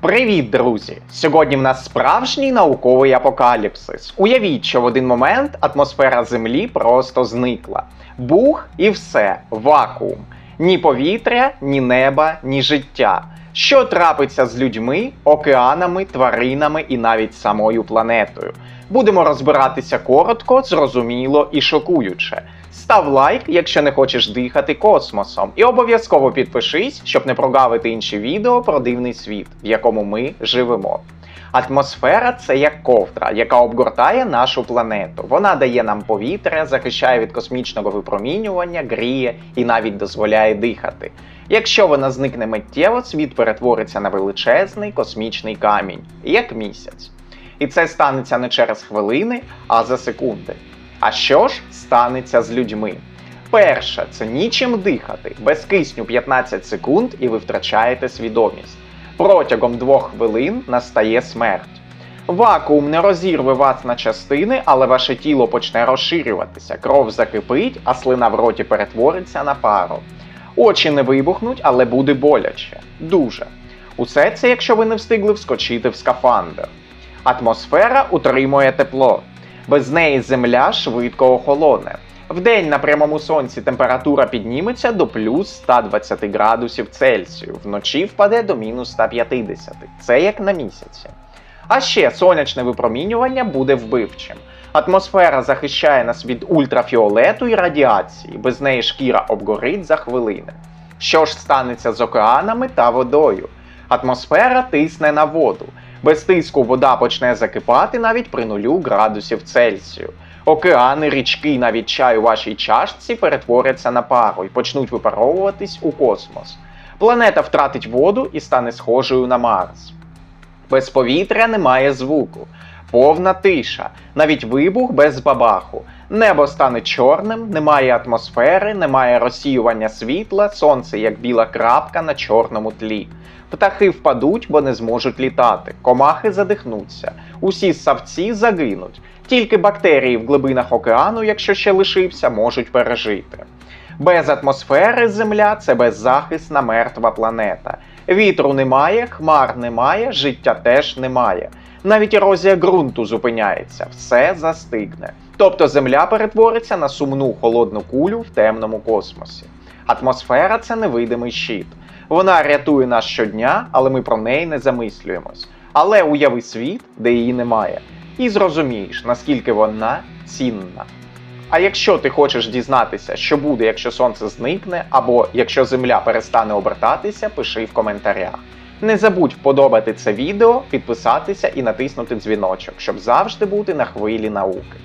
Привіт, друзі! Сьогодні в нас справжній науковий апокаліпсис. Уявіть, що в один момент атмосфера Землі просто зникла. Бух і все, вакуум. Ні повітря, ні неба, ні життя. Що трапиться з людьми, океанами, тваринами і навіть самою планетою? Будемо розбиратися коротко, зрозуміло і шокуюче. Став лайк, якщо не хочеш дихати космосом, і обов'язково підпишись, щоб не прогавити інші відео про дивний світ, в якому ми живемо. Атмосфера це як ковдра, яка обгортає нашу планету. Вона дає нам повітря, захищає від космічного випромінювання, гріє і навіть дозволяє дихати. Якщо вона зникне миттєво, світ перетвориться на величезний космічний камінь, як місяць. І це станеться не через хвилини, а за секунди. А що ж станеться з людьми? Перше, це нічим дихати. Без кисню 15 секунд і ви втрачаєте свідомість. Протягом двох хвилин настає смерть. Вакуум не розірве вас на частини, але ваше тіло почне розширюватися, кров закипить, а слина в роті перетвориться на пару. Очі не вибухнуть, але буде боляче. Дуже. Усе це, якщо ви не встигли вскочити в скафандр. Атмосфера утримує тепло. Без неї земля швидко охолоне. Вдень на прямому сонці температура підніметься до плюс 120 градусів Цельсію, вночі впаде до мінус 150. Це як на місяці. А ще сонячне випромінювання буде вбивчим. Атмосфера захищає нас від ультрафіолету і радіації, без неї шкіра обгорить за хвилини. Що ж станеться з океанами та водою? Атмосфера тисне на воду. Без тиску вода почне закипати навіть при нулю градусів Цельсію. Океани, річки, навіть чай у вашій чашці перетворяться на пару і почнуть випаровуватись у космос. Планета втратить воду і стане схожою на Марс. Без повітря немає звуку, повна тиша, навіть вибух без бабаху. Небо стане чорним, немає атмосфери, немає розсіювання світла, сонце як біла крапка на чорному тлі. Птахи впадуть, бо не зможуть літати, комахи задихнуться, усі ссавці загинуть. Тільки бактерії в глибинах океану, якщо ще лишився, можуть пережити. Без атмосфери Земля це беззахисна мертва планета. Вітру немає, хмар немає, життя теж немає. Навіть ерозія ґрунту зупиняється, все застигне. Тобто Земля перетвориться на сумну холодну кулю в темному космосі. Атмосфера це невидимий щит. Вона рятує нас щодня, але ми про неї не замислюємось. Але уяви світ, де її немає, і зрозумієш, наскільки вона цінна. А якщо ти хочеш дізнатися, що буде, якщо сонце зникне, або якщо Земля перестане обертатися, пиши в коментарях. Не забудь вподобати це відео, підписатися і натиснути дзвіночок, щоб завжди бути на хвилі науки.